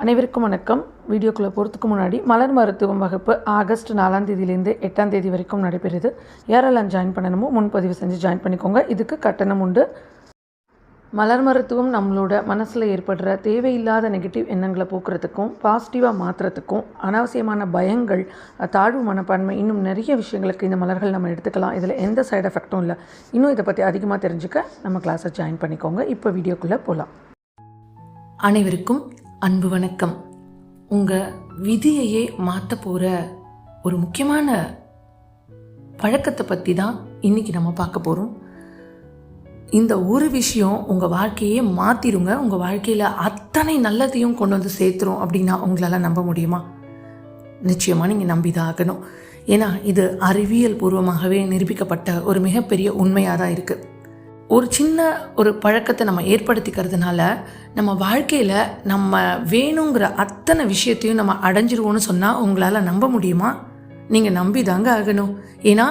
அனைவருக்கும் வணக்கம். வீடியோக்குள்ளே போகிறதுக்கு முன்னாடி மலர் மருத்துவம் வகுப்பு ஆகஸ்ட் நாலாம் தேதியிலேருந்து எட்டாம் தேதி வரைக்கும் நடைபெறுது. யாரெல்லாம் ஜாயின் பண்ணணுமோ முன்பதிவு செஞ்சு ஜாயின் பண்ணிக்கோங்க. இதுக்கு கட்டணம் உண்டு. மலர் மருத்துவம் நம்மளோட மனசில் ஏற்படுற தேவையில்லாத நெகட்டிவ் எண்ணங்களை போக்குறதுக்கும் பாசிட்டிவாக மாற்றுறதுக்கும் அனாவசியமான பயங்கள் தாழ்வு மனப்பான்மை இன்னும் நிறைய விஷயங்களுக்கு இந்த மலர்கள் நம்ம எடுத்துக்கலாம். இதில் எந்த சைடு எஃபெக்ட்டும் இல்லை. இன்னும் இதை பற்றி அதிகமாக தெரிஞ்சுக்க நம்ம கிளாஸை ஜாயின் பண்ணிக்கோங்க. இப்போ வீடியோக்குள்ளே போகலாம் அனைவருக்கும் அன்பு வணக்கம். உங்கள் விதியையே மாற்ற போகிற ஒரு முக்கியமான பழக்கத்தை பற்றி தான் இன்றைக்கி நம்ம பார்க்க போகிறோம் இந்த ஒரு விஷயம் உங்கள் வாழ்க்கையே மாற்றிடுங்க உங்கள் வாழ்க்கையில் அத்தனை நல்லதையும் கொண்டு வந்து சேர்த்துரும் அப்படின்னா உங்களால் நம்ப முடியுமா? நிச்சயமாக நீங்கள் நம்பி தான் ஆகணும் ஏன்னா இது அறிவியல் பூர்வமாகவே நிரூபிக்கப்பட்ட ஒரு மிகப்பெரிய உண்மையாக தான் இருக்குது ஒரு சின்ன ஒரு பழக்கத்தை நம்ம ஏற்படுத்திக்கிறதுனால நம்ம வாழ்க்கையில் நம்ம வேணுங்கிற அத்தனை விஷயத்தையும் நம்ம அடைஞ்சிருவோன்னு சொன்னால் உங்களால் நம்ப முடியுமா? நீங்கள் நம்பி தாங்க ஆகணும். ஏன்னா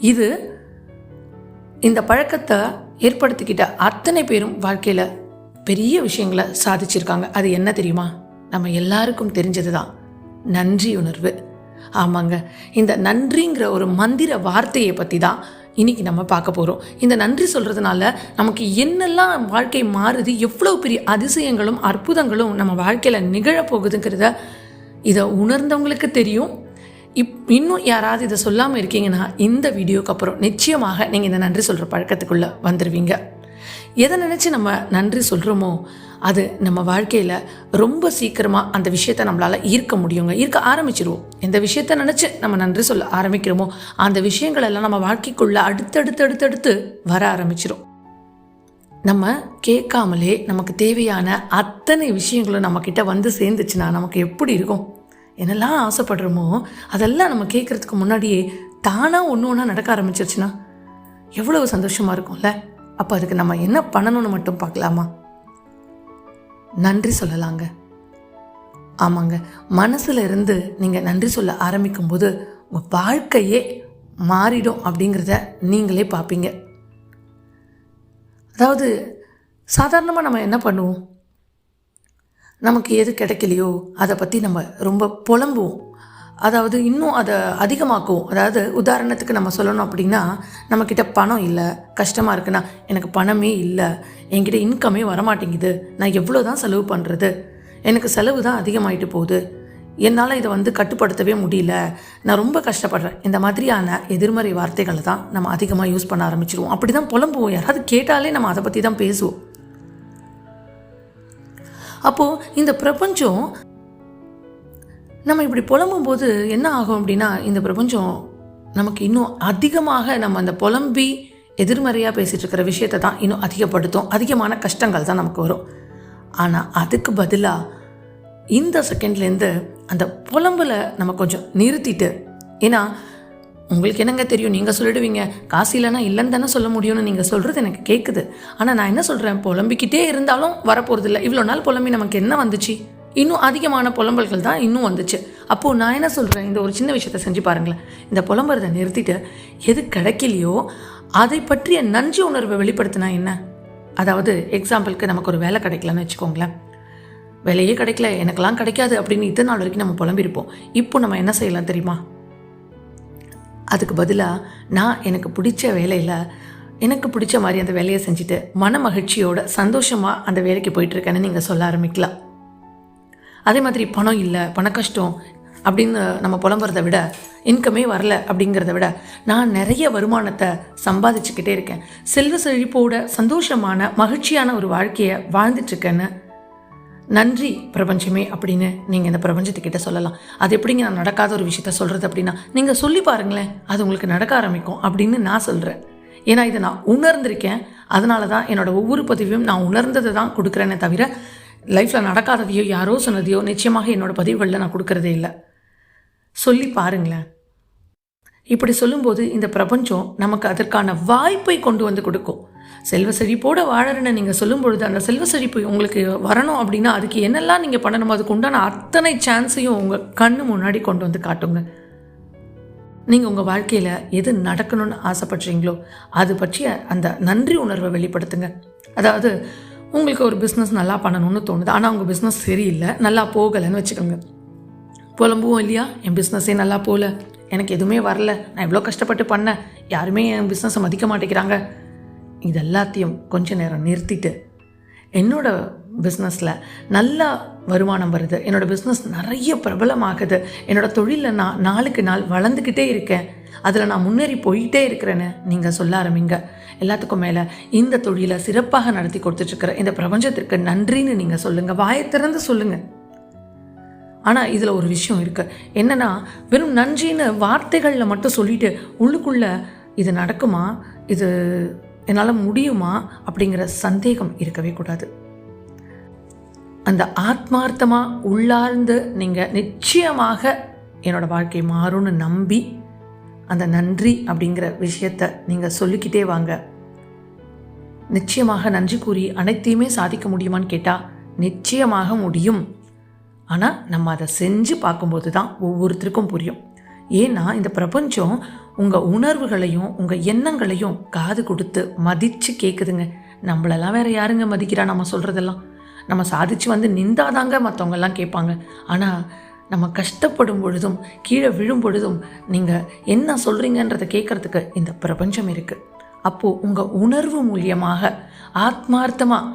இது இந்த பழக்கத்தை ஏற்படுத்திக்கிட்ட அத்தனை பேரும் வாழ்க்கையில் பெரிய விஷயங்களை சாதிச்சிருக்காங்க. அது என்ன தெரியுமா? நம்ம எல்லாருக்கும் தெரிஞ்சது தான் நன்றி உணர்வு. ஆமாங்க. இந்த நன்றிங்கிற ஒரு மந்திர வார்த்தையை பற்றி தான் இன்னைக்கு நம்ம பார்க்க போகிறோம் இந்த நன்றி சொல்கிறதுனால நமக்கு என்னெல்லாம் வாழ்க்கை மாறுது எவ்வளோ பெரிய அதிசயங்களும் அற்புதங்களும் நம்ம வாழ்க்கையில் நிகழப்போகுதுங்கிறத இதை உணர்ந்தவங்களுக்கு தெரியும். இப் இன்னும் யாராவது இதை சொல்லாமல் இருக்கீங்கன்னா இந்த வீடியோக்கு அப்புறம் நிச்சயமாக நீங்கள் இந்த நன்றி சொல்கிற பழக்கத்துக்குள்ளே வந்துடுவீங்க எதை நினச்சி நம்ம நன்றி சொல்கிறோமோ அது நம்ம வாழ்க்கையில் ரொம்ப சீக்கிரமாக அந்த விஷயத்தை நம்மளால் ஈர்க்க முடியுங்க. ஈர்க்க ஆரம்பிச்சிருவோம். எந்த விஷயத்த நினச்சி நம்ம நன்றி சொல்ல ஆரம்பிக்கிறோமோ அந்த விஷயங்கள் எல்லாம் நம்ம வாழ்க்கைக்குள்ளே அடுத்தடுத்து அடுத்தடுத்து வர ஆரம்பிச்சிரும். நம்ம கேட்காமலே நமக்கு தேவையான அத்தனை விஷயங்களும் நம்மக்கிட்ட வந்து சேர்ந்துச்சுன்னா நமக்கு எப்படி இருக்கும்? என்னெல்லாம் ஆசைப்படுறோமோ அதெல்லாம் நம்ம கேட்குறதுக்கு முன்னாடியே தானாக ஒன்று ஒன்றா நடக்க ஆரம்பிச்சிருச்சுன்னா எவ்வளவு சந்தோஷமாக இருக்கும்ல? அப்போ அதுக்கு நம்ம என்ன பண்ணணும்னு மட்டும் பார்க்கலாமா? நன்றி சொல்லலாங்க. ஆமாங்க. மனசுல இருந்து நீங்கள் நன்றி சொல்ல ஆரம்பிக்கும்போது உங்கள் வாழ்க்கையே மாறிடும் அப்படிங்கிறத நீங்களே பார்ப்பீங்க அதாவது சாதாரணமாக நம்ம என்ன பண்ணுவோம்? நமக்கு எது கிடைக்கலையோ அதை பற்றி நம்ம ரொம்ப புலம்புவோம். அதாவது இன்னும் அதை அதிகமாக்கும். அதாவது உதாரணத்துக்கு நம்ம சொல்லணும் அப்படின்னா நம்மக்கிட்ட பணம் இல்லை கஷ்டமாக இருக்குன்னா எனக்கு பணமே இல்லை என்கிட்ட இன்கமே வரமாட்டேங்குது நான் எவ்வளோ தான் செலவு பண்ணுறது எனக்கு செலவு தான் அதிகமாயிட்டு போகுது. என்னால் இதை வந்து கட்டுப்படுத்தவே முடியல. நான் ரொம்ப கஷ்டப்படுறேன். இந்த மாதிரியான எதிர்மறை வார்த்தைகளை தான் நம்ம அதிகமாக யூஸ் பண்ண ஆரம்பிச்சிருவோம். அப்படி தான் புலம்புவோம். யாராவது கேட்டாலே நம்ம அதை பற்றி தான் பேசுவோம். அப்போது இந்த பிரபஞ்சம் நம்ம இப்படி புலம்பும்போது என்ன ஆகும் அப்படின்னா இந்த பிரபஞ்சம் நமக்கு இன்னும் அதிகமாக நம்ம அந்த புலம்பி எதிர்மறையாக பேசிகிட்டு இருக்கிற விஷயத்தை தான் இன்னும் அதிகப்படுத்தும். அதிகமான கஷ்டங்கள் தான் நமக்கு வரும். ஆனால் அதுக்கு பதிலாக இந்த செகண்ட்லேருந்து அந்த புலம்பில் நம்ம கொஞ்சம் நிறுத்திட்டு ஏன்னா உங்களுக்கு என்னங்க தெரியும்? நீங்கள் சொல்லிடுவீங்க காசு இல்லைன்னா இல்லைன்னு தானே சொல்ல முடியும்னு நீங்கள் சொல்கிறது எனக்கு கேட்குது ஆனால் நான் என்ன சொல்கிறேன் புலம்பிக்கிட்டே இருந்தாலும் வரப்போகிறது இல்லை இவ்வளோ நாள் புலம்பி நமக்கு என்ன வந்துச்சு? இன்னும் அதிகமான புலம்பல்கள் தான் இன்னும் வந்துச்சு. அப்போது நான் என்ன சொல்கிறேன் இந்த ஒரு சின்ன விஷயத்தை செஞ்சு பாருங்களேன். இந்த புலம்புறதை நிறுத்திட்டு எது கிடைக்கலையோ அதை பற்றிய நன்றி உணர்வை வெளிப்படுத்தினா என்ன? அதாவது எக்ஸாம்பிளுக்கு நமக்கு ஒரு வேலை கிடைக்கலன்னு வச்சுக்கோங்களேன். வேலையே கிடைக்கல எனக்கெல்லாம் கிடைக்காது அப்படின்னு இத்தனை நாள் வரைக்கும் நம்ம புலம்பிருப்போம். இப்போ நம்ம என்ன செய்யலாம் தெரியுமா? அதுக்கு பதிலாக நான் எனக்கு பிடிச்ச வேலையில் எனக்கு பிடிச்ச மாதிரி அந்த வேலையை செஞ்சுட்டு மன மகிழ்ச்சியோட சந்தோஷமாக அந்த வேலைக்கு போயிட்டுருக்கேன்னு நீங்கள் சொல்ல ஆரம்பிக்கலாம். அதே மாதிரி பணம் இல்லை பண கஷ்டம் அப்படின்னு நம்ம புலம்புறத விட இன்கமே வரல அப்படிங்கிறத விட நான் நிறைய வருமானத்தை சம்பாதிச்சுக்கிட்டே இருக்கேன். செல்வ செழிப்போட சந்தோஷமான மகிழ்ச்சியான ஒரு வாழ்க்கையை வாழ்ந்துட்டுருக்கேன்னு நன்றி பிரபஞ்சமே அப்படின்னு நீங்கள் இந்த பிரபஞ்சத்துக்கிட்ட சொல்லலாம். அது எப்படிங்க நான் நடக்காத ஒரு விஷயத்த சொல்கிறது அப்படின்னா நீங்கள் சொல்லி பாருங்களேன் அது உங்களுக்கு நடக்க ஆரம்பிக்கும் அப்படின்னு நான் சொல்கிறேன் ஏன்னா இதை நான் உணர்ந்திருக்கேன். அதனால தான் என்னோட ஒவ்வொரு பதிவையும் நான் உணர்ந்ததை தான் கொடுக்குறேனே தவிர லைஃப்பில் நடக்காததையோ யாரோ சொன்னதையோ நிச்சயமாக என்னோட பதிவுகளில் நான் கொடுக்கறதே இல்லை. சொல்லி பாருங்களேன். இப்படி சொல்லும்போது இந்த பிரபஞ்சம் நமக்கு அதற்கான வாய்ப்பை கொண்டு வந்து கொடுக்கும். செல்வ செழிப்போடு வாழறன்னு நீங்கள் சொல்லும் பொழுது அந்த செல்வ செழிப்பு உங்களுக்கு வரணும் அப்படின்னா அதுக்கு என்னெல்லாம் நீங்கள் பண்ணணுமோ அதுக்கு உண்டான அத்தனை சான்ஸையும் உங்கள் கண்ணு முன்னாடி கொண்டு வந்து காட்டுங்க. நீங்கள் உங்கள் வாழ்க்கையில் எது நடக்கணும்னு ஆசைப்படுறீங்களோ அது பற்றிய அந்த நன்றி உணர்வை வெளிப்படுத்துங்க. அதாவது உங்களுக்கு ஒரு பிஸ்னஸ் நல்லா பண்ணணும்னு தோணுது. ஆனால் உங்கள் பிஸ்னஸ் சரியில்லை. நல்லா போகலைன்னு வச்சுக்கோங்க. புலம்புவோம் இல்லையா? என் பிஸ்னஸே நல்லா போகல எனக்கு எதுவுமே வரல. நான் எவ்வளோ கஷ்டப்பட்டு பண்ணேன். யாருமே என் பிஸ்னஸை மதிக்க மாட்டேங்கிறாங்க. இது எல்லாத்தையும் கொஞ்ச நேரம் நிறுத்திட்டு என்னோட பிஸ்னஸில் நல்லா வருமானம் வருது. என்னோடய பிஸ்னஸ் நிறைய பிரபலமாகுது. என்னோட தொழிலில் நான் நாளுக்கு நாள் வளர்ந்துக்கிட்டே இருக்கேன். அதில் நான் முன்னேறி போயிட்டே இருக்கிறேன்னு நீங்கள் சொல்ல ஆரம்பிங்க. எல்லாத்துக்கும் மேலே இந்த தொழிலை சிறப்பாக நடத்தி கொடுத்துட்ருக்கிற இந்த பிரபஞ்சத்திற்கு நன்றின்னு நீங்கள் சொல்லுங்கள் வாயை திறந்து சொல்லுங்கள் ஆனால் இதில் ஒரு விஷயம் இருக்குது என்னென்னா வெறும் நன்றின்னு வார்த்தைகளில் மட்டும் சொல்லிட்டு உள்ளுக்குள்ளே இது நடக்குமா? இது என்னால் முடியுமா? அப்படிங்கிற சந்தேகம் இருக்கவே கூடாது. அந்த ஆத்மார்த்தமாக உள்ளார்ந்து நீங்கள் நிச்சயமாக என்னோடய வாழ்க்கை மாறும்னு நம்பி அந்த நன்றி அப்படிங்கிற விஷயத்த நீங்கள் சொல்லிக்கிட்டே வாங்க. நிச்சயமாக நன்றி கூறி அனைத்தையுமே சாதிக்க முடியுமான்னு கேட்டால் நிச்சயமாக முடியும். ஆனால் நம்ம அதை செஞ்சு பார்க்கும்போது தான் ஒவ்வொருத்தருக்கும் புரியும். ஏன்னா இந்த பிரபஞ்சம் உங்கள் உணர்வுகளையும் உங்கள் எண்ணங்களையும் காது கொடுத்து மதித்து கேட்குதுங்க நம்மளெல்லாம் வேறு யாருங்க மதிக்கிறா நம்ம சொல்கிறதெல்லாம் நம்ம சாதிச்சு வந்து நின்றாதாங்க மற்றவங்கெல்லாம் கேட்பாங்க. ஆனால் நம்ம கஷ்டப்படும் பொழுதும் கீழே விழும் பொழுதும் நீங்கள் என்ன சொல்கிறீங்கன்றதை கேட்குறதுக்கு இந்த பிரபஞ்சம் இருக்குது அப்போது உங்கள் உணர்வு மூலியமாக ஆத்மார்த்தமாக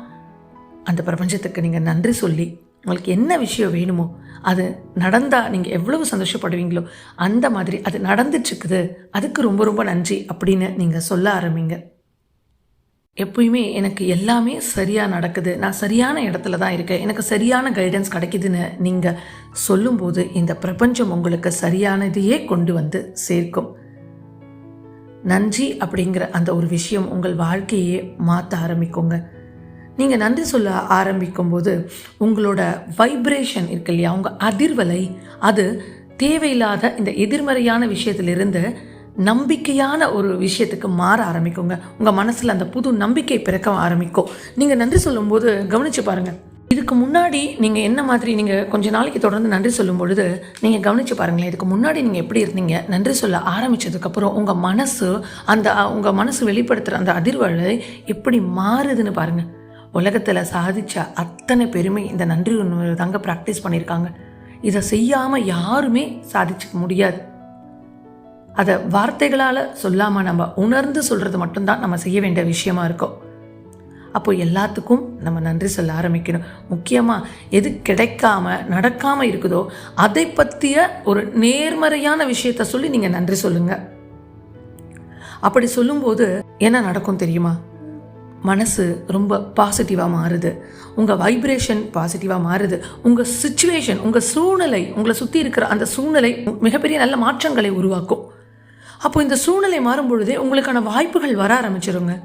அந்த பிரபஞ்சத்துக்கு நீங்கள் நன்றி சொல்லி உங்களுக்கு என்ன விஷயம் வேணுமோ அது நடந்தால் நீங்கள் எவ்வளவு சந்தோஷப்படுவீங்களோ அந்த மாதிரி அது நடந்துட்டுருக்குது அதுக்கு ரொம்ப ரொம்ப நன்றி அப்படின்னு நீங்கள் சொல்ல ஆரம்பிங்க. எப்பயுமே எனக்கு எல்லாமே சரியாக நடக்குது. நான் சரியான இடத்துல தான் இருக்கேன். எனக்கு சரியான கைடன்ஸ் கிடைக்குதுன்னு நீங்கள் சொல்லும்போது இந்த பிரபஞ்சம் உங்களுக்கு சரியானதையே கொண்டு வந்து சேர்க்கும். நன்றி அப்படிங்கிற அந்த ஒரு விஷயம் உங்கள் வாழ்க்கையே மாற்ற ஆரம்பிக்குங்க. நீங்கள் நன்றி சொல்ல ஆரம்பிக்கும்போது உங்களோட வைப்ரேஷன் இருக்கு இல்லையா? உங்கள் அதிர்வலை அது தேவையில்லாத இந்த எதிர்மறையான விஷயத்திலிருந்து நம்பிக்கையான ஒரு விஷயத்துக்கு மாற ஆரம்பிக்குங்க. உங்கள் மனசில் அந்த புது நம்பிக்கை பிறக்க ஆரம்பிக்கும். நீங்கள் நன்றி சொல்லும்போது கவனித்து பாருங்கள் இதுக்கு முன்னாடி நீங்கள் என்ன மாதிரி நீங்கள் கொஞ்ச நாளைக்கு தொடர்ந்து நன்றி சொல்லும் பொழுது நீங்கள் கவனித்து பாருங்களேன். இதுக்கு முன்னாடி நீங்கள் எப்படி இருந்தீங்க? நன்றி சொல்ல ஆரம்பித்ததுக்கப்புறம் உங்கள் மனசு அந்த உங்கள் மனசு வெளிப்படுத்துகிற அந்த அதிர்வலை எப்படி மாறுதுன்னு பாருங்கள் உலகத்தில் சாதித்த அத்தனை பெருமை இந்த நன்றி உணர்வு தாங்க ப்ராக்டிஸ் பண்ணியிருக்காங்க இதை செய்யாமல் யாருமே சாதிச்சுக்க முடியாது. அதை வார்த்தைகளால் சொல்லாமல் நம்ம உணர்ந்து சொல்கிறது மட்டும்தான் நம்ம செய்ய வேண்டிய விஷயமா இருக்கும். அப்போ எல்லாத்துக்கும் நம்ம நன்றி சொல்ல ஆரம்பிக்கணும். முக்கியமாக எது கிடைக்காம நடக்காமல் இருக்குதோ அதை பற்றிய ஒரு நேர்மறையான விஷயத்த சொல்லி நீங்கள் நன்றி சொல்லுங்கள் அப்படி சொல்லும்போது என்ன நடக்கும் தெரியுமா? மனசு ரொம்ப பாசிட்டிவாக மாறுது. உங்கள் வைப்ரேஷன் பாசிட்டிவாக மாறுது. உங்கள் சுச்சுவேஷன் உங்கள் சூழ்நிலை உங்களை சுற்றி இருக்கிற அந்த சூழ்நிலை மிகப்பெரிய நல்ல மாற்றங்களை உருவாக்கும். அப்போ இந்த சூழ்நிலை மாறும் பொழுதே உங்களுக்கான வாய்ப்புகள் வர ஆரம்பிச்சிருங்க.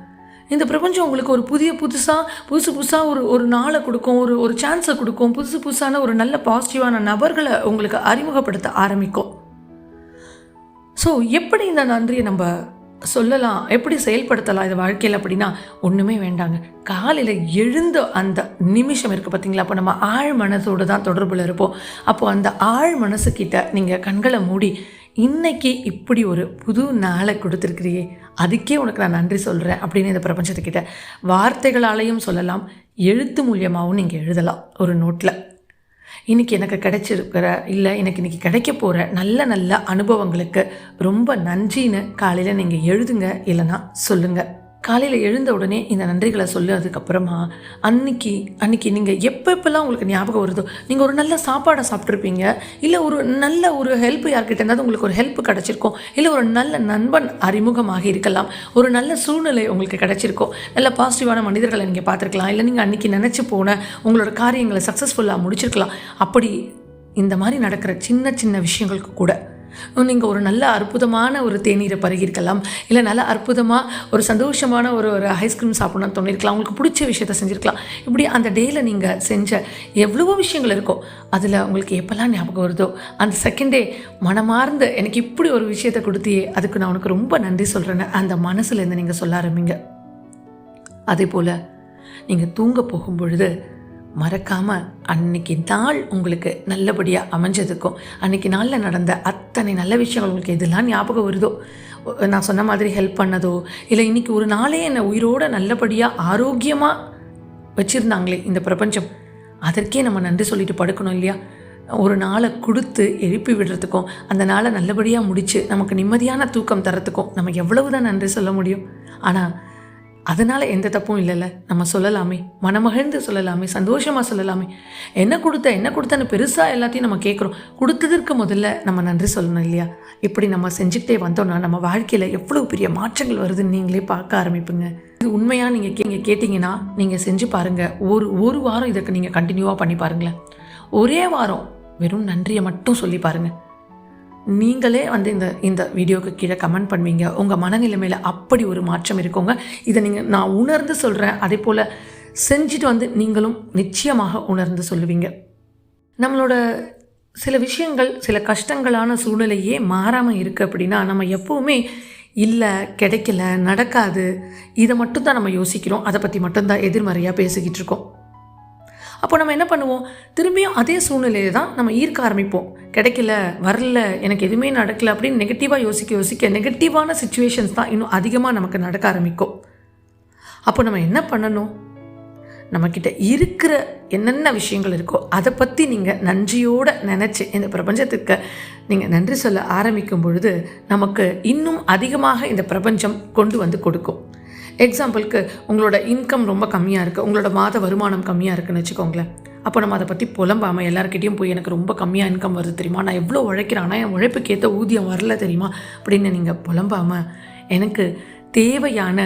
இந்த பிரபஞ்சம் உங்களுக்கு ஒரு புதிய புதுசாக புதுசு புதுசாக ஒரு ஒரு நாளை கொடுக்கும் ஒரு ஒரு சான்ஸை கொடுக்கும் புதுசு புதுசான ஒரு நல்ல பாசிட்டிவான நபர்களை உங்களுக்கு அறிமுகப்படுத்த ஆரம்பிக்கும். ஸோ எப்படி இந்த நன்றியை நம்ம சொல்லலாம் எப்படி செயல்படுத்தலாம் இது வாழ்க்கையில் அப்படின்னா ஒன்றுமே வேண்டாங்க. காலையில் எழுந்த அந்த நிமிஷம் இருக்குது பார்த்தீங்களா அப்போ நம்ம ஆழ் மனசோடு தான் தொடர்பில் இருப்போம். அப்போது அந்த ஆழ் மனசுக்கிட்ட நீங்கள் கண்களை மூடி இன்னைக்கு இப்படி ஒரு புது நாளை கொடுத்துருக்கிறியே அதுக்கே உனக்கு நான் நன்றி சொல்கிறேன் அப்படின்னு இந்த பிரபஞ்சத்துக்கிட்ட வார்த்தைகளாலையும் சொல்லலாம் எழுத்து மூலியமாகவும் நீங்கள் எழுதலாம் ஒரு நோட்டில் இன்றைக்கி எனக்கு கிடைச்சிருக்கிற இல்லை எனக்கு இன்றைக்கி கிடைக்க போகிற நல்ல நல்ல அனுபவங்களுக்கு ரொம்ப நன்றின்னு காலையில் நீங்கள் எழுதுங்க இல்லைன்னா சொல்லுங்கள் காலையில் எழுந்த உடனே இந்த நன்றிகளை சொல்லதுக்கப்புறமா அன்னைக்கு அன்னைக்கு நீங்கள் எப்போ எப்போல்லாம் உங்களுக்கு ஞாபகம் வருதோ நீங்கள் ஒரு நல்ல சாப்பாடை சாப்பிட்ருப்பீங்க இல்லை ஒரு நல்ல ஒரு ஹெல்ப் யார்கிட்ட இருந்தாலும் உங்களுக்கு ஒரு ஹெல்ப் கிடச்சிருக்கும் இல்லை ஒரு நல்ல நண்பன் அறிமுகமாக இருக்கலாம் ஒரு நல்ல சூழ்நிலை உங்களுக்கு கிடச்சிருக்கும் நல்ல பாசிட்டிவான மனிதர்களை நீங்கள் பார்த்துருக்கலாம் இல்லை நீங்கள் அன்றைக்கி நினச்சி போன உங்களோட காரியங்களை சக்ஸஸ்ஃபுல்லாக முடிச்சிருக்கலாம் அப்படி இந்த மாதிரி நடக்கிற சின்ன சின்ன விஷயங்களுக்கு கூட நீங்கள் ஒரு நல்ல அற்புதமான ஒரு தேநீரை பருகிருக்கலாம் இல்லை நல்ல அற்புதமாக ஒரு சந்தோஷமான ஒரு ஒரு ஐஸ்கிரீம் சாப்பிடணும்னு தோணிருக்கலாம். உங்களுக்கு பிடிச்ச விஷயத்த செஞ்சுருக்கலாம். இப்படி அந்த டேயில் நீங்கள் செஞ்ச எவ்வளவோ விஷயங்கள் இருக்கோ அதில் உங்களுக்கு எப்போல்லாம் ஞாபகம் வருதோ அந்த செகண்ட் டே மனமார்ந்து எனக்கு இப்படி ஒரு விஷயத்தை கொடுத்தியே அதுக்கு நான் உனக்கு ரொம்ப நன்றி சொல்கிறேன்னு அந்த மனசுலேருந்து நீங்கள் சொல்ல ஆரம்பிங்க. அதே போல் நீங்கள் தூங்க போகும் பொழுது மறக்காமல் அன்னைக்கு நாள் உங்களுக்கு நல்லபடியாக அமைஞ்சதுக்கும் அன்னைக்கு நாளில் நடந்த அத்தனை நல்ல விஷயங்கள் உங்களுக்கு எதெல்லாம் ஞாபகம் வருதோ நான் சொன்ன மாதிரி ஹெல்ப் பண்ணதோ இல்லை இன்றைக்கி ஒரு நாளே என்னை உயிரோடு நல்லபடியாக ஆரோக்கியமாக வச்சுருந்தாங்களே இந்த பிரபஞ்சம் அதற்கே நம்ம நன்றி சொல்லிட்டு படுக்கணும் இல்லையா? ஒரு நாளை கொடுத்து எழுப்பி விடுறதுக்கும் அந்த நாளை நல்லபடியாக முடித்து நமக்கு நிம்மதியான தூக்கம் தரத்துக்கும் நம்ம எவ்வளவு தான் நன்றி சொல்ல முடியும். ஆனால் அதனால் எந்த தப்பும் இல்லைல்ல. நம்ம சொல்லலாமே. மனமகிழ்ந்து சொல்லலாமே. சந்தோஷமாக சொல்லலாமே. என்ன கொடுத்த என்ன கொடுத்தன்னு பெருசாக எல்லாத்தையும் நம்ம கேட்குறோம். கொடுத்ததற்கு முதல்ல நம்ம நன்றி சொல்லணும் இல்லையா? இப்படி நம்ம செஞ்சுக்கிட்டே வந்தோம்னா நம்ம வாழ்க்கையில் எவ்வளோ பெரிய மாற்றங்கள் வருதுன்னு நீங்களே பார்க்க ஆரம்பிப்புங்க. இது உண்மையாக நீங்கள் கே கேட்டிங்கன்னா நீங்கள் செஞ்சு பாருங்கள் ஒரு ஒரு வாரம் இதற்கு நீங்கள் கண்டினியூவாக பண்ணி பாருங்களேன். ஒரே வாரம் வெறும் நன்றியை மட்டும் சொல்லி பாருங்கள் நீங்களே வந்து இந்த இந்த வீடியோவுக்கு கீழே கமெண்ட் பண்ணுவீங்க. உங்கள் மனநிலைமையில் அப்படி ஒரு மாற்றம் இருக்குங்க. இதை நீங்கள் நான் உணர்ந்து சொல்கிறேன் அதே போல் செஞ்சுட்டு வந்து நீங்களும் நிச்சயமாக உணர்ந்து சொல்லுவீங்க. நம்மளோட சில விஷயங்கள் சில கஷ்டங்களான சூழ்நிலையே மாறாமல் இருக்குது அப்படின்னா நம்ம எப்போவுமே இல்லை கிடைக்கல நடக்காது இதை மட்டும்தான் நம்ம யோசிக்கிறோம். அதை பற்றி மட்டும்தான் எதிர்மறையாக பேசிக்கிட்டு இருக்கோம். அப்போ நம்ம என்ன பண்ணுவோம்? திரும்பியும் அதே சூழ்நிலையை தான் நம்ம ஈர்க்க ஆரம்பிப்போம். கிடைக்கல வரல எனக்கு எதுவுமே நடக்கல அப்படின்னு நெகட்டிவாக யோசிக்க யோசிக்க நெகட்டிவான சுச்சுவேஷன்ஸ் தான் இன்னும் அதிகமாக நமக்கு நடக்க ஆரம்பிக்கும். அப்போ நம்ம என்ன பண்ணணும்? நம்மக்கிட்ட இருக்கிற என்னென்ன விஷயங்கள் இருக்கோ அதை பற்றி நீங்கள் நன்றியோடு நினச்சி இந்த பிரபஞ்சத்துக்கு நீங்கள் நன்றி சொல்ல ஆரம்பிக்கும் பொழுது நமக்கு இன்னும் அதிகமாக இந்த பிரபஞ்சம் கொண்டு வந்து கொடுக்கும். எக்ஸாம்பிளுக்கு உங்களோட இன்கம் ரொம்ப கம்மியாக இருக்குது உங்களோட மாத வருமானம் கம்மியாக இருக்குன்னு வச்சுக்கோங்களேன். அப்போ நம்ம அதை பற்றி புலம்பாமல் எல்லாருக்கிட்டையும் போய் எனக்கு ரொம்ப கம்மியாக இன்கம் வருது தெரியுமா? நான் எவ்வளோ உழைக்கிறேன்? ஆனால் என் உழைப்புக்கேற்ற ஊதியம் வரல தெரியுமா? அப்படின்னு நீங்கள் புலம்பாமல் எனக்கு தேவையான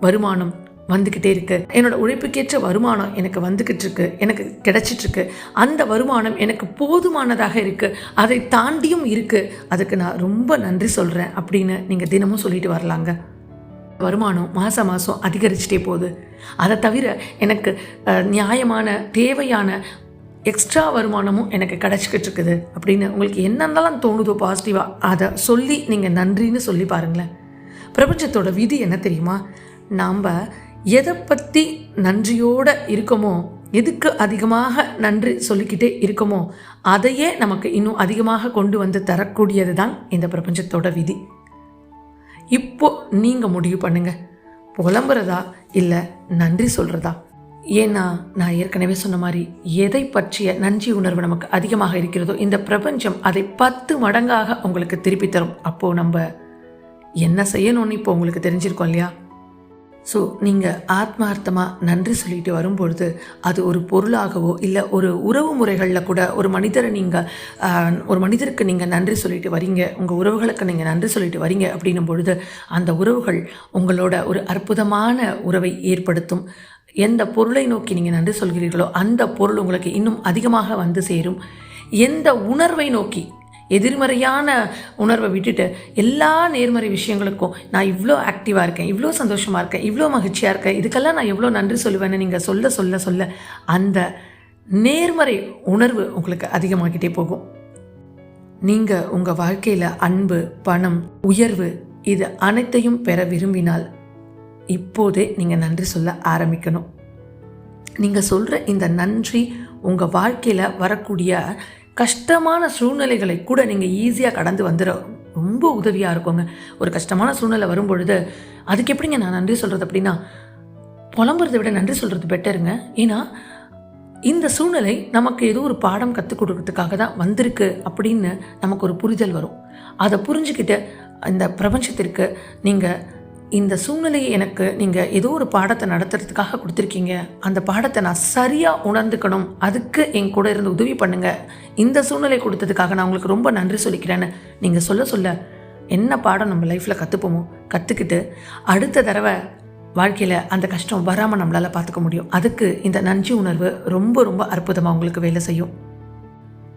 வருமானம் வந்துக்கிட்டே இருக்குது என்னோடய உழைப்புக்கேற்ற வருமானம் எனக்கு வந்துக்கிட்டு இருக்கு. எனக்கு கிடச்சிட்ருக்கு இருக்கு. அந்த வருமானம் எனக்கு போதுமானதாக இருக்குது அதை தாண்டியும் இருக்குது அதுக்கு நான் ரொம்ப நன்றி சொல்கிறேன் அப்படின்னு நீங்கள் தினமும் சொல்லிட்டு வரலாங்க. வருமானம் மாதம் மாதம் அதிகரிச்சிட்டே போகுது. அதை தவிர எனக்கு நியாயமான தேவையான எக்ஸ்ட்ரா வருமானமும் எனக்கு கிடச்சிக்கிட்டு இருக்குது. அப்படின்னு உங்களுக்கு என்னென்னலாம் தோணுதோ பாசிட்டிவாக அதை சொல்லி நீங்கள் நன்றின்னு சொல்லி பாருங்களேன். பிரபஞ்சத்தோட விதி என்ன தெரியுமா? நாம் எதை பற்றி நன்றியோடு இருக்கோமோ எதுக்கு அதிகமாக நன்றி சொல்லிக்கிட்டே இருக்கோமோ அதையே நமக்கு இன்னும் அதிகமாக கொண்டு வந்து தரக்கூடியது தான் இந்த பிரபஞ்சத்தோட விதி. இப்போ நீங்கள் முடிவு பண்ணுங்கள் புலம்புறதா இல்லை நன்றி சொல்கிறதா ஏன்னா நான் ஏற்கனவே சொன்ன மாதிரி எதை பற்றிய நன்றி உணர்வு நமக்கு அதிகமாக இருக்கிறதோ இந்த பிரபஞ்சம் அதை பத்து மடங்காக உங்களுக்கு திருப்பி தரும். அப்போது நம்ம என்ன செய்யணும்னு இப்போ உங்களுக்கு தெரிஞ்சிருக்கோம் இல்லையா? ஸோ நீங்கள் ஆத்மார்த்தமாக நன்றி சொல்லிட்டு வரும்பொழுது அது ஒரு பொருளாகவோ இல்லை ஒரு உறவு முறைகளில் கூட ஒரு மனிதரை நீங்கள் ஒரு மனிதருக்கு நீங்கள் நன்றி சொல்லிட்டு வரீங்க உங்கள் உறவுகளுக்கு நீங்கள் நன்றி சொல்லிட்டு வரீங்க அப்படின்னும் பொழுது அந்த உறவுகள் உங்களோட ஒரு அற்புதமான உறவை ஏற்படுத்தும். எந்த பொருளை நோக்கி நீங்கள் நன்றி சொல்கிறீர்களோ அந்த பொருள் உங்களுக்கு இன்னும் அதிகமாக வந்து சேரும். எந்த உணர்வை நோக்கி எதிர்மறையான உணர்வை விட்டுட்டு எல்லா நேர்மறை விஷயங்களுக்கும் நான் இவ்வளோ ஆக்டிவாக இருக்கேன் இவ்வளோ சந்தோஷமாக இருக்கேன் இவ்வளோ மகிழ்ச்சியாக இருக்கேன் இதுக்கெல்லாம் நான் எவ்வளோ நன்றி சொல்லுவேன்னு நீங்கள் சொல்ல சொல்ல சொல்ல அந்த நேர்மறை உணர்வு உங்களுக்கு அதிகமாகிட்டே போகும். நீங்கள் உங்கள் வாழ்க்கையில் அன்பு பணம் உயர்வு இது அனைத்தையும் பெற விரும்பினால் இப்போதே நீங்கள் நன்றி சொல்ல ஆரம்பிக்கணும். நீங்கள் சொல்கிற இந்த நன்றி உங்கள் வாழ்க்கையில் வரக்கூடிய கஷ்டமான சூழ்நிலைகளை கூட நீங்கள் ஈஸியாக கடந்து வந்துட ரொம்ப உதவியாக இருக்குங்க. ஒரு கஷ்டமான சூழ்நிலை வரும் பொழுது அதுக்கு எப்படிங்க நான் நன்றி சொல்கிறது அப்படின்னா புலம்புறதை விட நன்றி சொல்கிறது பெட்டருங்க. ஏன்னா இந்த சூழ்நிலை நமக்கு ஏதோ ஒரு பாடம் கற்றுக் கொடுக்கறதுக்காக தான் வந்திருக்கு அப்படின்னு நமக்கு ஒரு புரிதல் வரும். அதை புரிஞ்சுக்கிட்டு இந்த பிரபஞ்சத்திற்கு நீங்கள் இந்த சூழ்நிலையை எனக்கு நீங்கள் ஏதோ ஒரு பாடத்தை நடத்துறதுக்காக கொடுத்துருக்கீங்க. அந்த பாடத்தை நான் சரியாக உணர்ந்துக்கணும். அதுக்கு என் கூட இருந்து உதவி பண்ணுங்க. இந்த சூழ்நிலை கொடுத்ததுக்காக நான் உங்களுக்கு ரொம்ப நன்றி சொல்லிக்கிறேன்னு நீங்கள் சொல்ல சொல்ல என்ன பாடம் நம்ம லைஃப்பில் கற்றுப்போமோ கற்றுக்கிட்டு அடுத்த தடவை வாழ்க்கையில் அந்த கஷ்டம் வராமல் நம்மளால் பார்த்துக்க முடியும். அதுக்கு இந்த நன்றி உணர்வு ரொம்ப ரொம்ப அற்புதமாக உங்களுக்கு வேலை செய்யும்.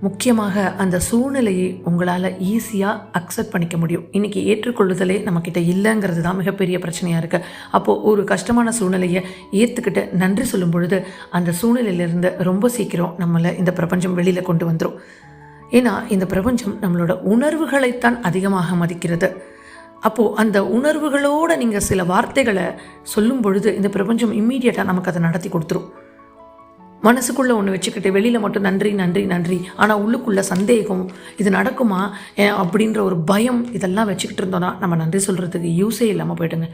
முக்கியமாக அந்த சூழ்நிலையை உங்களால் ஈஸியாக அக்செப்ட் பண்ணிக்க முடியும். இன்றைக்கி ஏற்றுக்கொள்ளுதலே நம்மக்கிட்ட இல்லைங்கிறது தான் மிகப்பெரிய பிரச்சனையாக இருக்குது அப்போது ஒரு கஷ்டமான சூழ்நிலையை ஏற்றுக்கிட்டு நன்றி சொல்லும் பொழுது அந்த சூழ்நிலையிலிருந்து ரொம்ப சீக்கிரம் நம்மளை இந்த பிரபஞ்சம் வெளியில் கொண்டு வந்துடும் ஏன்னா இந்த பிரபஞ்சம் நம்மளோட உணர்வுகளைத்தான் அதிகமாக மதிக்கிறது. அப்போது அந்த உணர்வுகளோடு நீங்கள் சில வார்த்தைகளை சொல்லும் பொழுது இந்த பிரபஞ்சம் இம்மீடியட்டாக நமக்கு அதை நடத்தி கொடுத்துரும். மனசுக்குள்ளே ஒன்று வச்சுக்கிட்டு வெளியில் மட்டும் நன்றி நன்றி நன்றி. ஆனால் உள்ளுக்குள்ள சந்தேகம் இது நடக்குமா? அப்படின்ற ஒரு பயம் இதெல்லாம் வச்சுக்கிட்டு இருந்தோன்னா நம்ம நன்றி சொல்கிறதுக்கு யூஸே இல்லாமல் போயிடுங்க.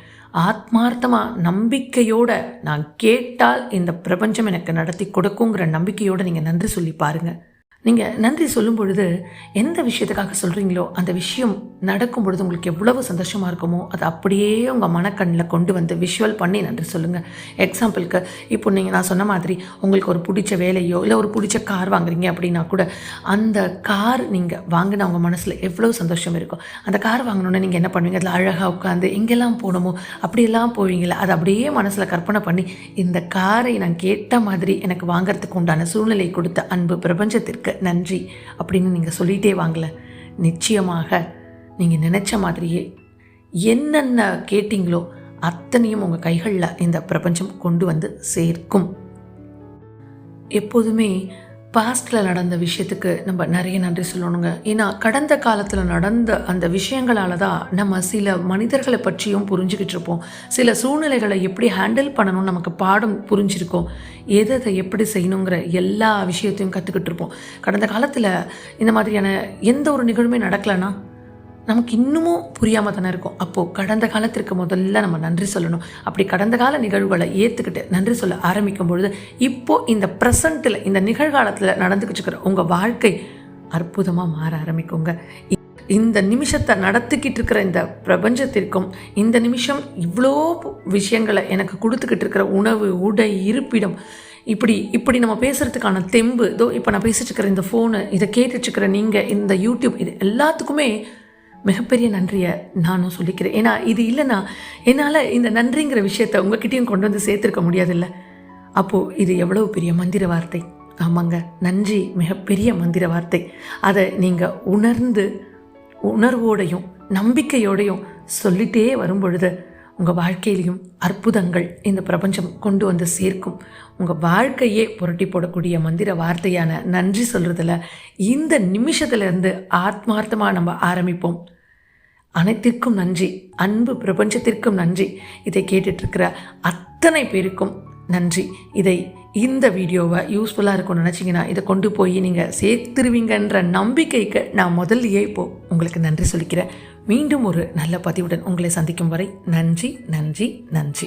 ஆத்மார்த்தமாக நம்பிக்கையோட நான் கேட்டால் இந்த பிரபஞ்சம் எனக்கு நடத்தி கொடுக்குங்கிற நம்பிக்கையோடு நீங்கள் நன்றி சொல்லி பாருங்கள் நீங்கள் நன்றி சொல்லும் பொழுது எந்த விஷயத்துக்காக சொல்கிறீங்களோ அந்த விஷயம் நடக்கும் பொழுது உங்களுக்கு எவ்வளவு சந்தோஷமாக இருக்குமோ அதை அப்படியே உங்கள் மனக்கண்ணில் கொண்டு வந்து விஷுவல் பண்ணி நன்றி சொல்லுங்கள் எக்ஸாம்பிளுக்கு இப்போ நீங்கள் நான் சொன்ன மாதிரி உங்களுக்கு ஒரு பிடிச்ச வேலையோ இல்லை ஒரு பிடிச்ச கார் வாங்குறீங்க அப்படின்னா கூட அந்த கார் நீங்கள் வாங்கின உங்கள் மனசில் எவ்வளோ சந்தோஷம் இருக்கும் அந்த கார் வாங்கினோன்னே நீங்கள் என்ன பண்ணுவீங்க? அதில் அழகாக உட்காந்து எங்கெல்லாம் போகணுமோ? அப்படியெல்லாம் போவீங்களா? அதை அப்படியே மனசில் கற்பனை பண்ணி இந்த காரை நான் கேட்ட மாதிரி எனக்கு வாங்கிறதுக்கு உண்டான சூழ்நிலை கொடுத்த அன்பு பிரபஞ்சத்திற்கு நன்றி அப்படின்னு நீங்கள் சொல்லிகிட்டே வாங்கல. நிச்சயமாக நீங்கள் நினச்ச மாதிரியே என்னென்ன கேட்டிங்களோ அத்தனையும் உங்கள் கைகளில் இந்த பிரபஞ்சம் கொண்டு வந்து சேர்க்கும். எப்போதுமே பாஸ்டில் நடந்த விஷயத்துக்கு நம்ம நிறைய நன்றி சொல்லணுங்க. ஏன்னா கடந்த காலத்தில் நடந்த அந்த விஷயங்களால தான் நம்ம சில மனிதர்களை பற்றியும் புரிஞ்சுக்கிட்டு இருப்போம். சில சூழ்நிலைகளை எப்படி ஹேண்டில் பண்ணணும்னு நமக்கு பாடம் புரிஞ்சிருக்கோம். எதை அதை எப்படி செய்யணுங்கிற எல்லா விஷயத்தையும் கற்றுக்கிட்டு இருப்போம். கடந்த காலத்தில் இந்த மாதிரியான எந்த ஒரு நிகழ்வுமே நடக்கலைன்னா நமக்கு இன்னமும் புரியாமல் தானே இருக்கும். அப்போது கடந்த காலத்திற்கு முதல்ல நம்ம நன்றி சொல்லணும். அப்படி கடந்த கால நிகழ்வுகளை ஏற்றுக்கிட்டு நன்றி சொல்ல ஆரம்பிக்கும் பொழுது இப்போது இந்த ப்ரெசண்ட்டில் இந்த நிகழ்காலத்தில் நடந்துக்கிட்டு இருக்கிற உங்கள் வாழ்க்கை அற்புதமாக மாற ஆரம்பிக்குங்க. இ- இந்த நிமிஷத்தை நடத்திக்கிட்டு இருக்கிற இந்த பிரபஞ்சத்திற்கும் இந்த நிமிஷம் இவ்வளோ விஷயங்களை எனக்கு கொடுத்துக்கிட்டு இருக்கிற உணவு உடை இருப்பிடம் இப்படி இப்படி நம்ம பேசுகிறதுக்கான தெம்பு இதோ இப்போ நான் பேசிட்டு இருக்கிற இந்த ஃபோனு இதை கேட்டுட்டு இருக்கிற நீங்கள் இந்த யூடியூப் இது எல்லாத்துக்குமே மிகப்பெரிய நன்றியை நானும் சொல்லிக்கிறேன். ஏன்னா இது இல்லைன்னா என்னால் இந்த நன்றிங்கிற விஷயத்தை உங்ககிட்டயும் கொண்டு வந்து சேர்த்துருக்க முடியாதுல்ல. அப்போது இது எவ்வளவு பெரிய மந்திர வார்த்தை? ஆமாங்க. நன்றி மிகப்பெரிய மந்திர வார்த்தை. அதை நீங்கள் உணர்ந்து உணர்வோடையும் நம்பிக்கையோடையும் சொல்லிட்டே வரும்பொழுது உங்கள் வாழ்க்கையிலையும் அற்புதங்கள் இந்த பிரபஞ்சம் கொண்டு வந்து சேர்க்கும். உங்கள் வாழ்க்கையே புரட்டி போடக்கூடிய மந்திர வார்த்தையான நன்றி சொல்கிறதுல இந்த நிமிஷத்துலேருந்து ஆத்மார்த்தமாக நம்ம ஆரம்பிப்போம். அனைத்திற்கும் நன்றி. அன்பு பிரபஞ்சத்திற்கும் நன்றி. இதை கேட்டுட்ருக்கிற அத்தனை பேருக்கும் நன்றி. இதை இந்த வீடியோவை யூஸ்ஃபுல்லாக இருக்கும்னு நினச்சிங்கன்னா இதை கொண்டு போய் நீங்கள் சேர்த்துருவீங்கன்ற நம்பிக்கைக்கு நான் முதல்லையே இப்போ உங்களுக்கு நன்றி சொல்லிக்கிறேன். மீண்டும் ஒரு நல்ல பதிவுடன் உங்களை சந்திக்கும் வரை நன்றி நன்றி நன்றி.